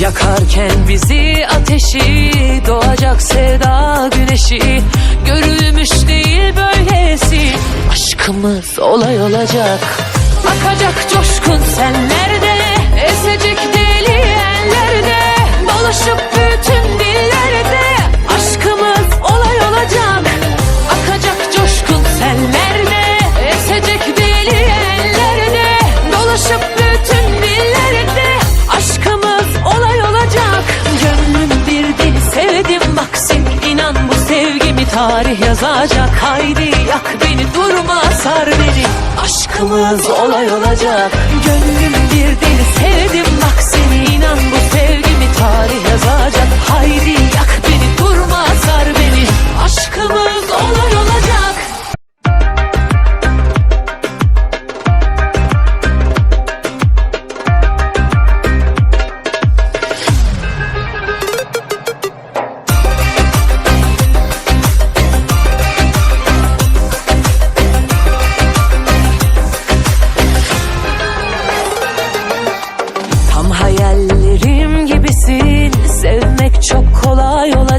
Yakarken bizi ateşi Doğacak sevda güneşi. Görülmüş değil böylesi Aşkımız olay olacak. Akacak coşkun senlerde Esecek inan bu sevgimi tarih yazacak. Haydi yak beni durma sar beni. Aşkımız olay olacak. Gönlüm bir deli sevdim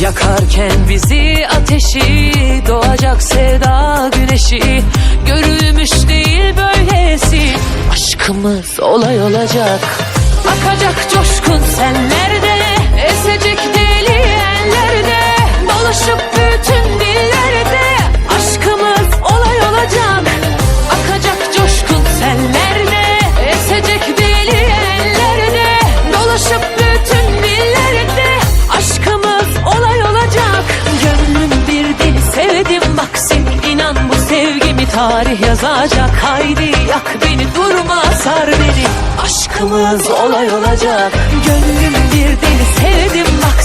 Yakarken bizi ateşi Doğacak sevda güneşi. Görülmüş değil böylesi Aşkımız olay olacak. Akacak coşkun senlerde Esecek deli ellerde. Dolaşıp tarih yazacak. Haydi yak beni durma sar beni. Aşkımız olay olacak. Gönlüm bir deli sevdim bak